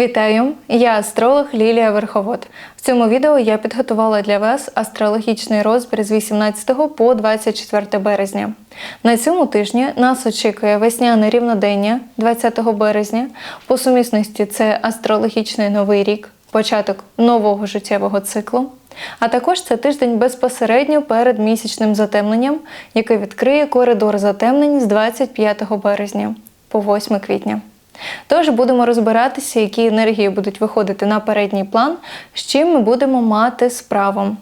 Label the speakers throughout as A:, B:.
A: Вітаю! Я астролог Лілія Верховод. В цьому відео я підготувала для вас астрологічний розбір з 18 по 24 березня. На цьому тижні нас очікує весняне рівнодення 20 березня. По сумісності це астрологічний новий рік, початок нового життєвого циклу. А також це тиждень безпосередньо перед місячним затемненням, який відкриє коридор затемнень з 25 березня по 8 квітня. Тож будемо розбиратися, які енергії будуть виходити на передній план, з чим ми будемо мати справу.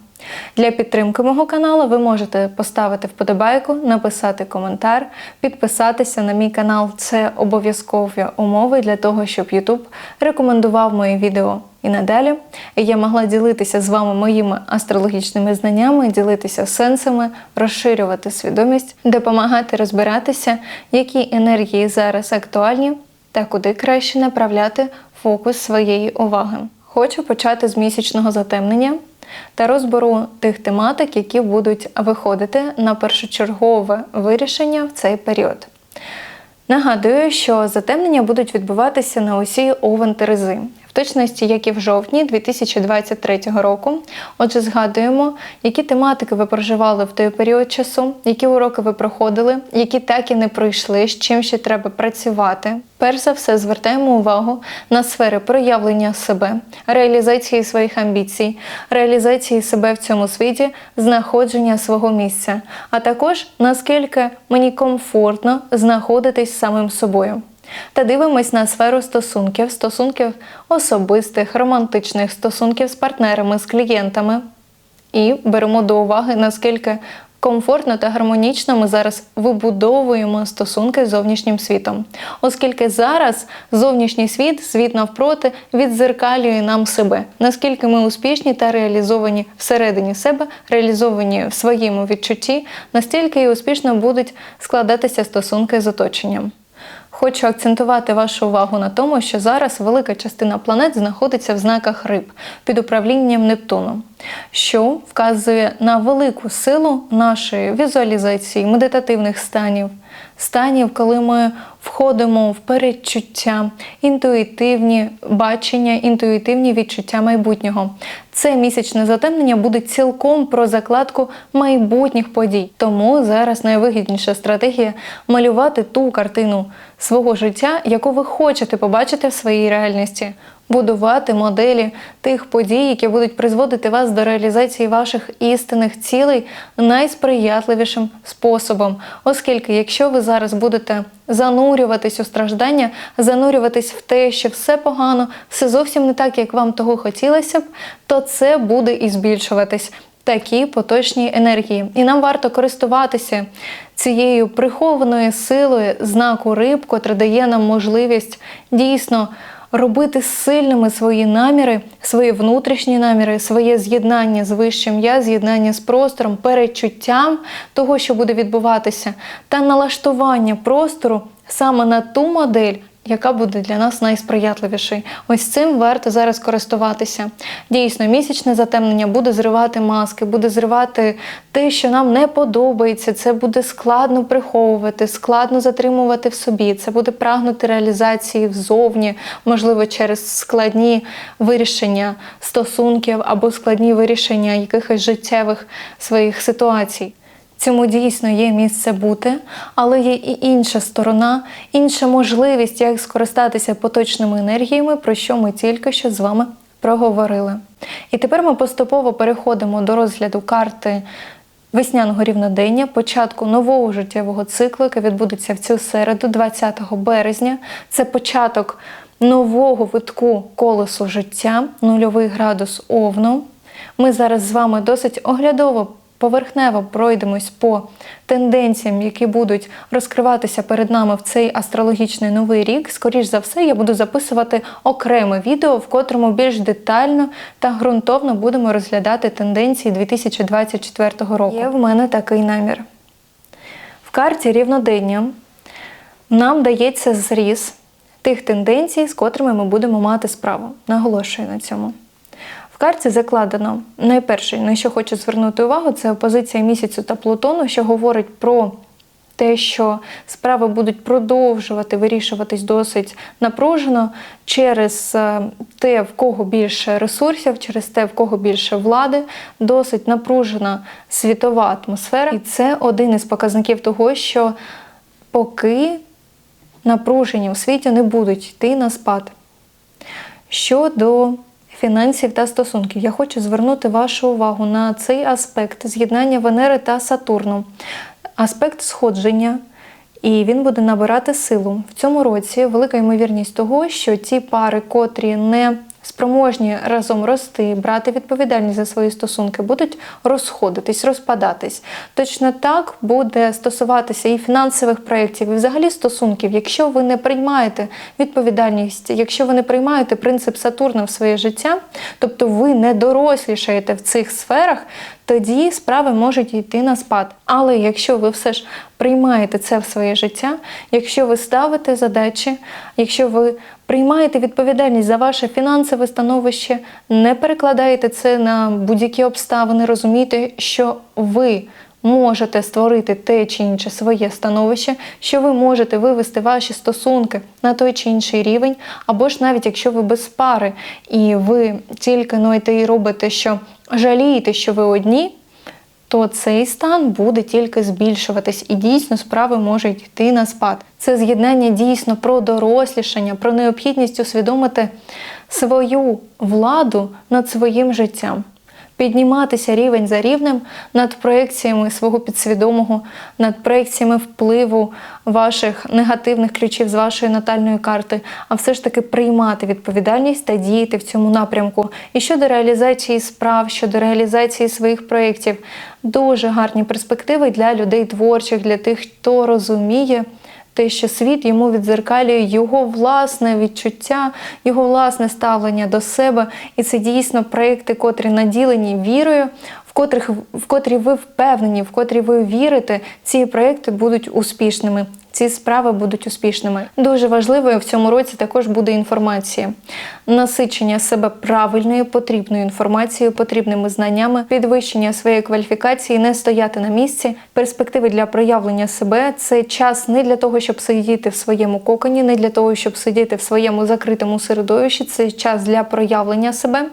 A: Для підтримки мого каналу ви можете поставити вподобайку, написати коментар, підписатися на мій канал. Це обов'язкові умови для того, щоб YouTube рекомендував мої відео і надалі. Я могла ділитися з вами моїми астрологічними знаннями, ділитися сенсами, розширювати свідомість, допомагати розбиратися, які енергії зараз актуальні та куди краще направляти фокус своєї уваги. Хочу почати з місячного затемнення та розберу тих тематик, які будуть виходити на першочергове вирішення в цей період. Нагадую, що затемнення будуть відбуватися на осі Овен Терези, в точності, як і в жовтні 2023 року. Отже, згадуємо, які тематики ви проживали в той період часу, які уроки ви проходили, які так і не пройшли, з чим ще треба працювати. Перш за все, звертаємо увагу на сфери проявлення себе, реалізації своїх амбіцій, реалізації себе в цьому світі, знаходження свого місця, а також наскільки мені комфортно знаходитись самим собою. Та дивимось на сферу стосунків, стосунків особистих, романтичних стосунків з партнерами, з клієнтами. І беремо до уваги, наскільки комфортно та гармонічно ми зараз вибудовуємо стосунки з зовнішнім світом, оскільки зараз зовнішній світ, світ навпроти, відзеркалює нам себе, наскільки ми успішні та реалізовані всередині себе, реалізовані в своєму відчутті, настільки і успішно будуть складатися стосунки з оточенням. Хочу акцентувати вашу увагу на тому, що зараз велика частина планет знаходиться в знаках риб під управлінням Нептуну, що вказує на велику силу нашої візуалізації, медитативних станів, станів, коли ми входимо в передчуття, інтуїтивні бачення, інтуїтивні відчуття майбутнього. Це місячне затемнення буде цілком про закладку майбутніх подій. Тому зараз найвигідніша стратегія малювати ту картину свого життя, яку ви хочете побачити в своїй реальності. Будувати моделі тих подій, які будуть призводити вас до реалізації ваших істинних цілей найсприятливішим способом. Оскільки, якщо ви зараз будете занурюватись у страждання, занурюватись в те, що все погано, все зовсім не так, як вам того хотілося б, то це буде і збільшуватись. Такі поточні енергії, і нам варто користуватися цією прихованою силою знаку риб, котра дає нам можливість дійсно робити сильними свої наміри, свої внутрішні наміри, своє з'єднання з вищим я, з'єднання з простором, перечуттям того, що буде відбуватися, та налаштування простору саме на ту модель, яка буде для нас найсприятливішою. Ось цим варто зараз користуватися. Дійсно, місячне затемнення буде зривати маски, буде зривати те, що нам не подобається. Це буде складно приховувати, складно затримувати в собі. Це буде прагнути реалізації взовні, можливо, через складні вирішення стосунків або складні вирішення якихось життєвих своїх ситуацій. Цьому дійсно є місце бути, але є і інша сторона, інша можливість, як скористатися поточними енергіями, про що ми тільки що з вами проговорили. І тепер ми поступово переходимо до розгляду карти весняного рівнодення, початку нового життєвого циклу, який відбудеться в цю середу, 20 березня. Це початок нового витку колесу життя, нульовий градус овну. Ми зараз з вами досить оглядово поверхнево пройдемось по тенденціям, які будуть розкриватися перед нами в цей астрологічний новий рік. Скоріш за все, я буду записувати окреме відео, в котрому більш детально та ґрунтовно будемо розглядати тенденції 2024 року. Є в мене такий намір. В карті рівнодення нам дається зріз тих тенденцій, з котрими ми будемо мати справу. Наголошую на цьому. В карті закладено найперше, на що хочу звернути увагу, це опозиція місяцю та Плутону, що говорить про те, що справи будуть продовжувати вирішуватись досить напружено через е, те, в кого більше ресурсів, через те, в кого більше влади, досить напружена світова атмосфера. І це один із показників того, що поки напруження у світі не будуть йти на спад. Щодо фінансів та стосунків, я хочу звернути вашу увагу на цей аспект з'єднання Венери та Сатурну, аспект сходження. І він буде набирати силу в цьому році. Велика ймовірність того, що ті пари, котрі не спроможні разом рости, брати відповідальність за свої стосунки, будуть розходитись, розпадатись. Точно так буде стосуватися і фінансових проєктів, і взагалі стосунків, якщо ви не приймаєте відповідальність, якщо ви не приймаєте принцип Сатурна в своє життя, тобто ви не дорослішаєте в цих сферах. Тоді справи можуть йти на спад. Але якщо ви все ж приймаєте це в своє життя, якщо ви ставите задачі, якщо ви приймаєте відповідальність за ваше фінансове становище, не перекладаєте це на будь-які обставини, розумієте, що ви можете створити те чи інше своє становище, що ви можете вивести ваші стосунки на той чи інший рівень, або ж навіть якщо ви без пари і ви тільки ноєте і робите, що жалієте, що ви одні. То цей стан буде тільки збільшуватись, і дійсно справи можуть йти на спад. Це з'єднання дійсно про дорослішання, про необхідність усвідомити свою владу над своїм життям підніматися рівень за рівнем над проекціями свого підсвідомого, над проекціями впливу ваших негативних ключів з вашої натальної карти, а все ж таки приймати відповідальність та діяти в цьому напрямку. І щодо реалізації справ, щодо реалізації своїх проєктів, дуже гарні перспективи для людей творчих, для тих, хто розуміє те, що світ йому відзеркалює його власне відчуття, його власне ставлення до себе. І це дійсно проекти, котрі наділені вірою, в котрих в котрі ви впевнені, в котрі ви вірите, ці проекти будуть успішними ці справи будуть успішними. Дуже важливою в цьому році також буде інформація, насичення себе правильною, потрібною інформацією, потрібними знаннями, підвищення своєї кваліфікації, не стояти на місці. Перспективи для проявлення себе це час не для того, щоб сидіти в своєму коконі, не для того, щоб сидіти в своєму закритому середовищі. Це час для проявлення себе.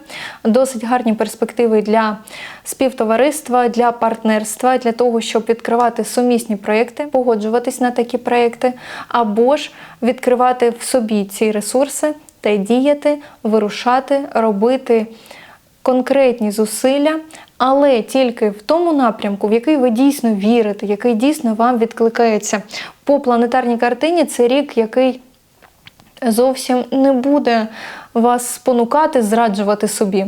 A: Досить гарні перспективи для співтовариства, для партнерства, для того, щоб відкривати сумісні проекти, погоджуватись на такі проекти, або ж відкривати в собі ці ресурси та діяти, вирушати, робити конкретні зусилля. Але тільки в тому напрямку, в який ви дійсно вірите, який дійсно вам відкликається. По планетарній картині це рік, який зовсім не буде вас спонукати, зраджувати собі.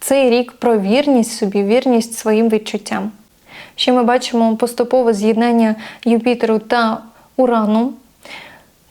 A: Цей рік про вірність собі, вірність своїм відчуттям. Ще ми бачимо поступове з'єднання Юпітеру та Урану.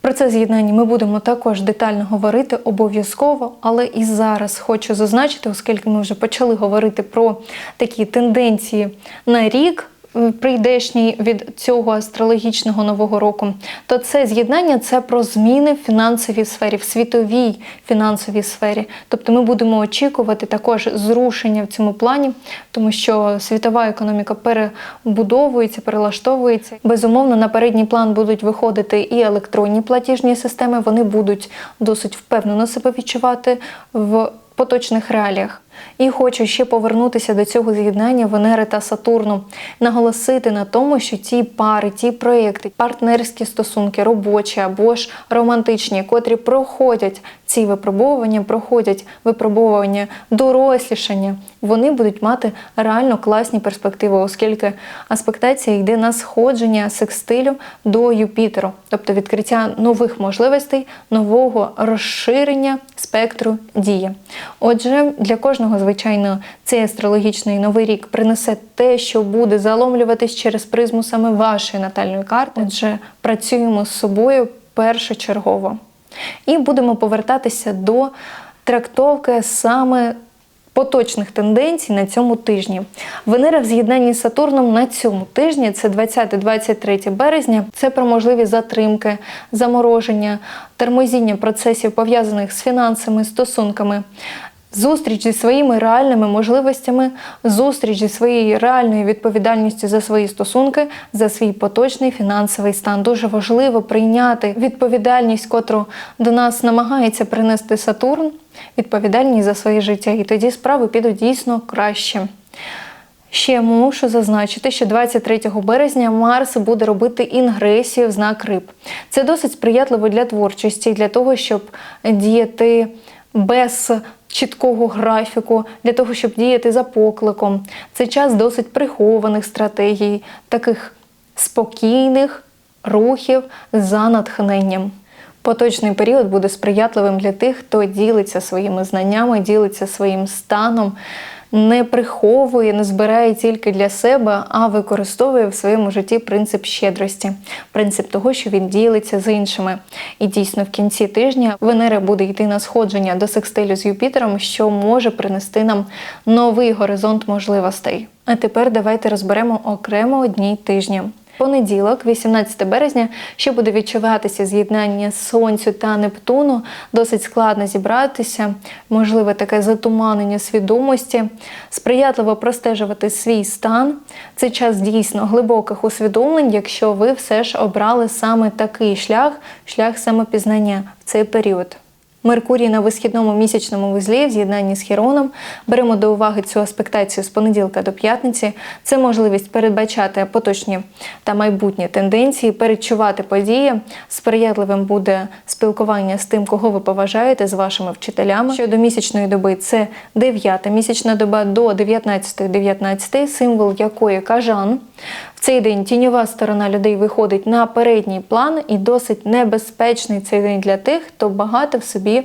A: Про це з'єднання ми будемо також детально говорити обов'язково, але і зараз хочу зазначити, оскільки ми вже почали говорити про такі тенденції на рік прийдешній від цього астрологічного нового року, то це з'єднання це про зміни в фінансовій сфері, в світовій фінансовій сфері. Тобто ми будемо очікувати також зрушення в цьому плані, тому що світова економіка перебудовується, перелаштовується. Безумовно, на передній план будуть виходити і електронні платіжні системи. Вони будуть досить впевнено себе відчувати в поточних реаліях. І хочу ще повернутися до цього з'єднання Венери та Сатурну, наголосити на тому, що ті пари, ті проєкти, партнерські стосунки, робочі або ж романтичні, котрі проходять ці випробовування, проходять випробовування дорослішання, вони будуть мати реально класні перспективи, оскільки аспектація йде на сходження секстилю до Юпітеру, тобто відкриття нових можливостей, нового розширення спектру дії. Отже, для кожного, звичайно, цей астрологічний новий рік принесе те, що буде заломлюватись через призму саме вашої натальної карти. Отже, працюємо з собою першочергово. І будемо повертатися до трактовки саме поточних тенденцій на цьому тижні. Венера в з'єднанні з Сатурном на цьому тижні, це 20-23 березня. Це про можливі затримки, замороження, тормозіння процесів пов'язаних з фінансами, стосунками. Зустріч зі своїми реальними можливостями, зустріч зі своєю реальною відповідальністю за свої стосунки, за свій поточний фінансовий стан. Дуже важливо прийняти відповідальність, котру до нас намагається принести Сатурн, відповідальність за своє життя, і тоді справи підуть дійсно краще. Ще мушу зазначити, що 23 березня Марс буде робити інгресію в знак риб. Це досить сприятливо для творчості, для того, щоб діяти без чіткого графіку, для того, щоб діяти за покликом. Це час досить прихованих стратегій, таких спокійних рухів за натхненням. Поточний період буде сприятливим для тих, хто ділиться своїми знаннями, ділиться своїм станом, не приховує, не збирає тільки для себе, а використовує в своєму житті принцип щедрості, принцип того, що він ділиться з іншими. І дійсно, в кінці тижня Венера буде йти на сходження до секстилю з Юпітером, що може принести нам новий горизонт можливостей. А тепер давайте розберемо окремо одні тижня. Понеділок, 18 березня, що буде відчуватися з'єднання Сонцю та Нептуну, досить складно зібратися, можливе таке затуманення свідомості, сприятливо простежувати свій стан. Це час дійсно глибоких усвідомлень, якщо ви все ж обрали саме такий шлях, шлях самопізнання в цей період. Меркурій на висхідному місячному вузлі в з'єднанні з Хіроном. Беремо до уваги цю аспектацію з понеділка до п'ятниці. Це можливість передбачати поточні та майбутні тенденції, передчувати події. Сприятливим буде спілкування з тим, кого ви поважаєте, з вашими вчителями. Щодо місячної доби, це 9 місячна доба до 19.19, символ якої кажан. Цей день тіньова сторона людей виходить на передній план і досить небезпечний цей день для тих, хто багато в собі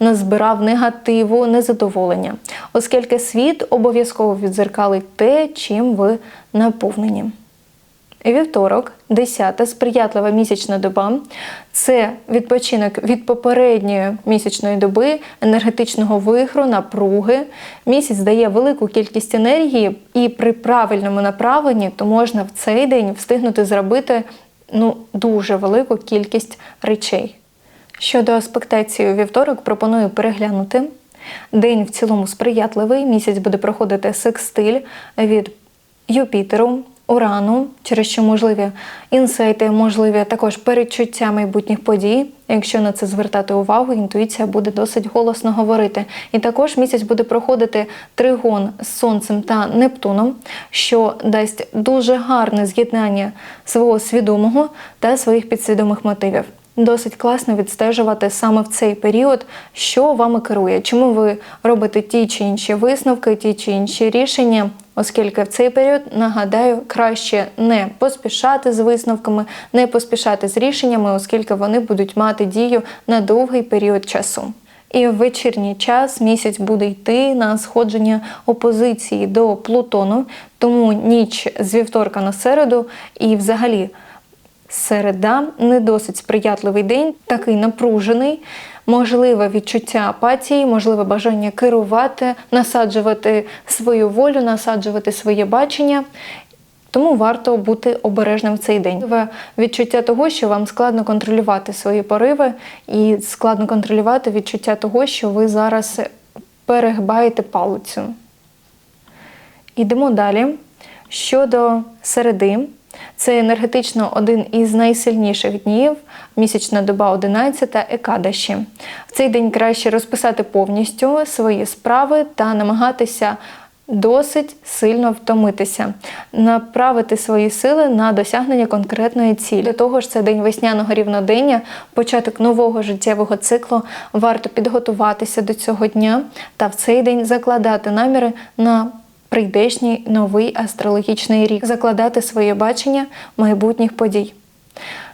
A: назбирав негативу, незадоволення, оскільки світ обов'язково відзеркалить те, чим ви наповнені. Вівторок, 10 сприятлива місячна доба. Це відпочинок від попередньої місячної доби, енергетичного вихру, напруги. Місяць дає велику кількість енергії, і при правильному направленні то можна в цей день встигнути зробити ну, дуже велику кількість речей. Щодо аспектації у вівторок, пропоную переглянути. День в цілому сприятливий. Місяць буде проходити секстиль від Юпітеру, Урану, через що можливі інсайти, можливі також передчуття майбутніх подій. Якщо на це звертати увагу, інтуїція буде досить голосно говорити. І також місяць буде проходити тригон з сонцем та Нептуном, що дасть дуже гарне з'єднання свого свідомого та своїх підсвідомих мотивів. Досить класно відстежувати саме в цей період, що вами керує, чому ви робите ті чи інші висновки, ті чи інші рішення, оскільки в цей період, нагадаю, краще не поспішати з висновками, не поспішати з рішеннями, оскільки вони будуть мати дію на довгий період часу. І в вечірній час місяць буде йти на сходження опозиції до Плутону, тому ніч з вівторка на середу і взагалі. Середа не досить сприятливий день, такий напружений, можливе відчуття апатії, можливе бажання керувати, насаджувати свою волю, насаджувати своє бачення. Тому варто бути обережним в цей день. Відчуття того, що вам складно контролювати свої пориви, і складно контролювати відчуття того, що ви зараз перегибаєте палицю. Ідемо далі. Щодо середи. Це енергетично один із найсильніших днів, місячна доба 11 екадаші. В цей день краще розписати повністю свої справи та намагатися досить сильно втомитися, направити свої сили на досягнення конкретної цілі. До того ж, це день весняного рівнодення, початок нового життєвого циклу. Варто підготуватися до цього дня та в цей день закладати наміри на прийдешній новий астрологічний рік, закладати своє бачення майбутніх подій.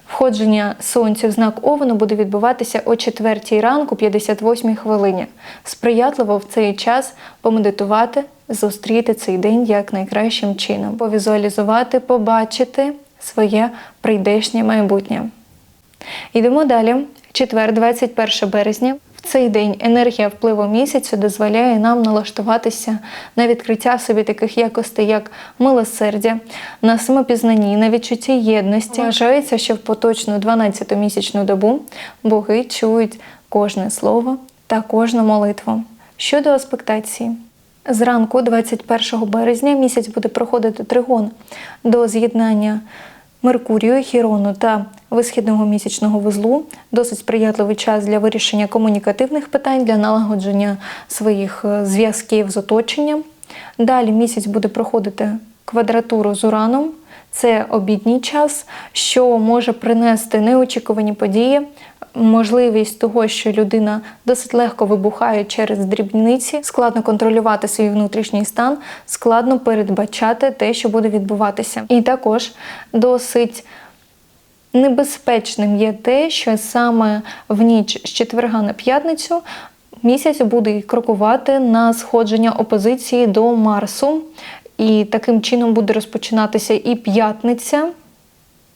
A: Входження сонця в знак Овну буде відбуватися о 4 ранку, 58 хвилині. Сприятливо в цей час помедитувати, зустріти цей день як найкращим чином, повізуалізувати, побачити своє прийдешнє майбутнє. Йдемо далі. Четвер, 21 березня. В цей день енергія впливу місяцю дозволяє нам налаштуватися на відкриття собі таких якостей, як милосердя, на самопізнанні, на відчутті єдності. Вважається, що в поточну 12-місячну добу боги чують кожне слово та кожну молитву. Щодо аспектації, зранку, 21 березня, місяць буде проходити тригон до з'єднання Меркурію, Хірону та висхідного місячного вузлу. Досить сприятливий час для вирішення комунікативних питань, для налагодження своїх е, зв'язків з оточенням. Далі місяць буде проходити квадратуру з Ураном. Це обідній час, що може принести неочікувані події, можливість того, що людина досить легко вибухає через дрібниці, складно контролювати свій внутрішній стан, складно передбачати те, що буде відбуватися. І також досить небезпечним є те, що саме в ніч з четверга на п'ятницю місяць буде крокувати на сходження опозиції до Марсу. І таким чином буде розпочинатися і п'ятниця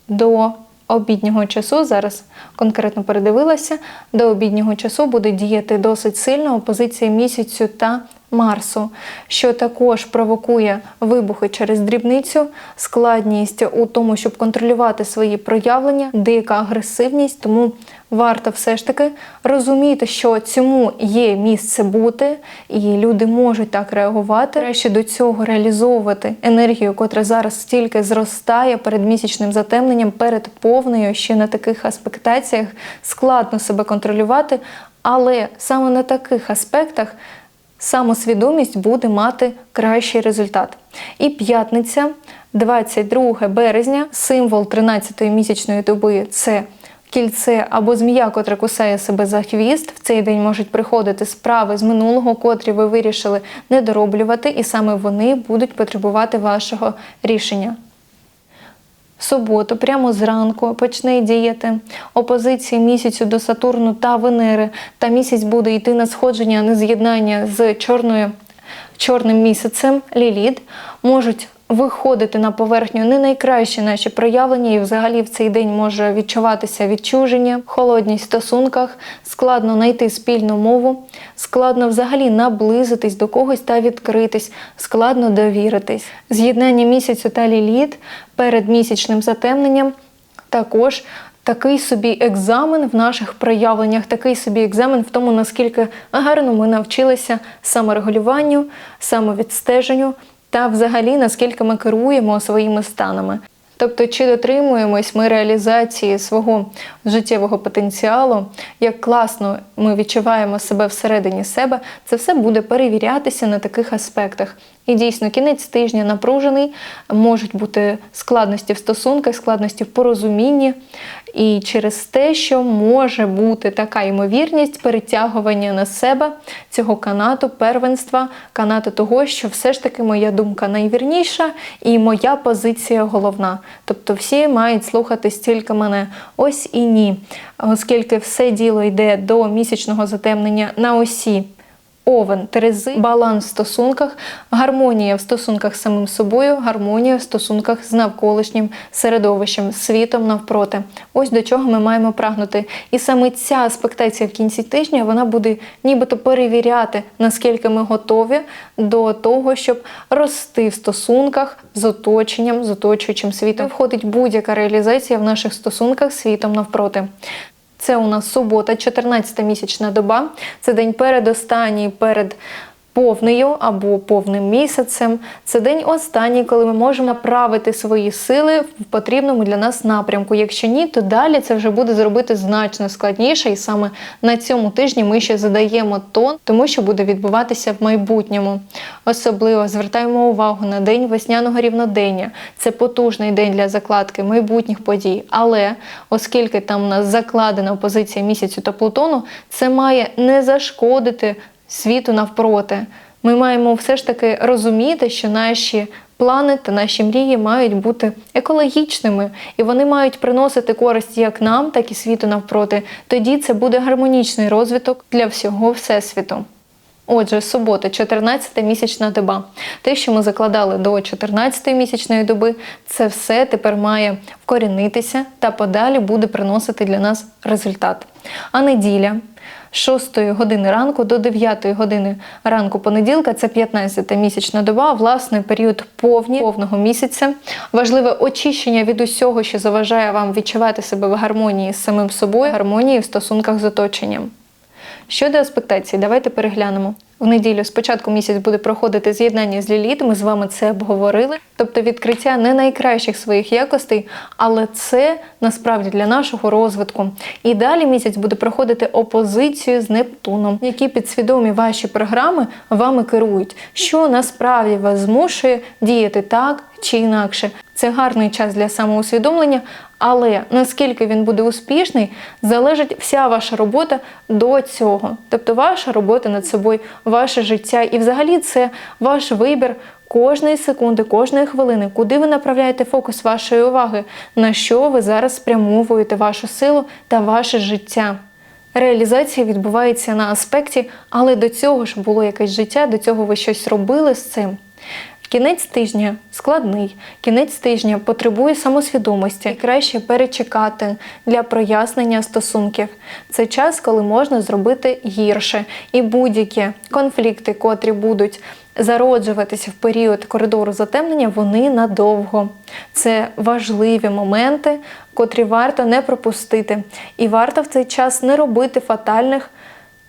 A: до обіднього часу. Зараз конкретно передивилася, до обіднього часу буде діяти досить сильно опозиція місяцю та Марсу, що також провокує вибухи через дрібницю, складність у тому, щоб контролювати свої проявлення, деяка агресивність. Тому варто все ж таки розуміти, що цьому є місце бути, і люди можуть так реагувати. Краще до цього реалізовувати енергію, котра зараз стільки зростає перед місячним затемненням, перед повною, ще на таких аспектаціях складно себе контролювати, але саме на таких аспектах самосвідомість буде мати кращий результат. І п'ятниця, 22 березня, символ 13-ї місячної доби це кільце або змія, котра кусає себе за хвіст. В цей день можуть приходити справи з минулого, котрі ви вирішили не дороблювати, і саме вони будуть потребувати вашого рішення. Суботу, прямо зранку, почне діяти опозиції місяцю до Сатурну та Венери, та місяць буде йти на сходження, на з'єднання з чорною, чорним місяцем Ліліт, можуть виходити на поверхню не найкращі наші проявлення, і взагалі в цей день може відчуватися відчуження, холодність в стосунках, складно знайти спільну мову, складно взагалі наблизитись до когось та відкритись, складно довіритись. З'єднання місяцю та ліліт перед місячним затемненням також. Такий собі екзамен в наших проявленнях, такий собі екзамен в тому, наскільки гарно ми навчилися саморегулюванню, самовідстеженню, та взагалі наскільки ми керуємо своїми станами. Тобто, чи дотримуємось ми реалізації свого життєвого потенціалу, як класно ми відчуваємо себе всередині себе, це все буде перевірятися на таких аспектах. І дійсно, кінець тижня напружений, можуть бути складності в стосунках, складності в порозумінні, і через те, що може бути така ймовірність перетягування на себе цього канату, первенства, канату того, що все ж таки моя думка найвірніша і моя позиція головна. Тобто всі мають слухатись тільки мене. Ось і ні. Оскільки все діло йде до місячного затемнення на осі. Овен, Терези, баланс в стосунках, гармонія в стосунках з самим собою, гармонія в стосунках з навколишнім середовищем, світом навпроти. Ось до чого ми маємо прагнути. І саме ця аспектація в кінці тижня вона буде нібито перевіряти, наскільки ми готові до того, щоб рости в стосунках з оточенням, з оточуючим світом. Входить будь-яка реалізація в наших стосунках світом навпроти. Це у нас субота, 14-та місячна доба. Це день передостанній перед повною або повним місяцем. Це день останній, коли ми можемо направити свої сили в потрібному для нас напрямку. Якщо ні, то далі це вже буде зробити значно складніше. І саме на цьому тижні ми ще задаємо тон, тому що буде відбуватися в майбутньому. Особливо звертаємо увагу на день весняного рівнодення. Це потужний день для закладки майбутніх подій. Але оскільки там у нас закладена позиція місяцю та Плутону, це має не зашкодити світу навпроти. Ми маємо все ж таки розуміти, що наші плани та наші мрії мають бути екологічними, і вони мають приносити користь як нам, так і світу навпроти. Тоді це буде гармонічний розвиток для всього всесвіту. Отже, субота, 14 місячна доба. Те, що ми закладали до 14 місячної доби, це все тепер має вкорінитися та подалі буде приносити для нас результат. А неділя. 6 години ранку до 9 години ранку понеділка, це 15 місячна доба, власне, період повні, повного місяця. Важливе очищення від усього, що заважає вам відчувати себе в гармонії з самим собою, гармонії в стосунках з оточенням. Щодо аспектації, давайте переглянемо. В неділю спочатку місяць буде проходити з'єднання з ліліт. Ми з вами це обговорили. Тобто відкриття не найкращих своїх якостей, але це насправді для нашого розвитку. І далі місяць буде проходити опозицію з Нептуном, які підсвідомі ваші програми вами керують, що насправді вас змушує діяти так чи інакше. Це гарний час для самоусвідомлення, але наскільки він буде успішний, залежить вся ваша робота до цього. Тобто ваша робота над собою, ваше життя, і взагалі це ваш вибір кожної секунди, кожної хвилини, куди ви направляєте фокус вашої уваги, на що ви зараз спрямовуєте вашу силу та ваше життя. Реалізація відбувається на аспекті, але до цього ж було якесь життя, до цього ви щось робили з цим. Кінець тижня складний, кінець тижня потребує самосвідомості і краще перечекати для прояснення стосунків. Це час, коли можна зробити гірше, і будь-які конфлікти, котрі будуть зароджуватися в період коридору затемнення, вони надовго. Це важливі моменти, котрі варто не пропустити. І варто в цей час не робити фатальних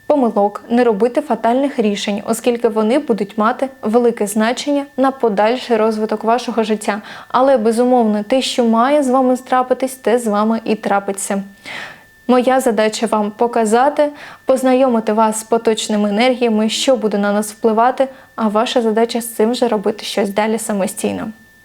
A: помилок, не робити фатальних рішень, оскільки вони будуть мати велике значення на подальший розвиток вашого життя. Але безумовно, те, що має з вами трапитись, те з вами і трапиться. Моя задача вам показати, познайомити вас з поточними енергіями, що буде на нас впливати, а ваша задача з цим вже робити щось далі самостійно.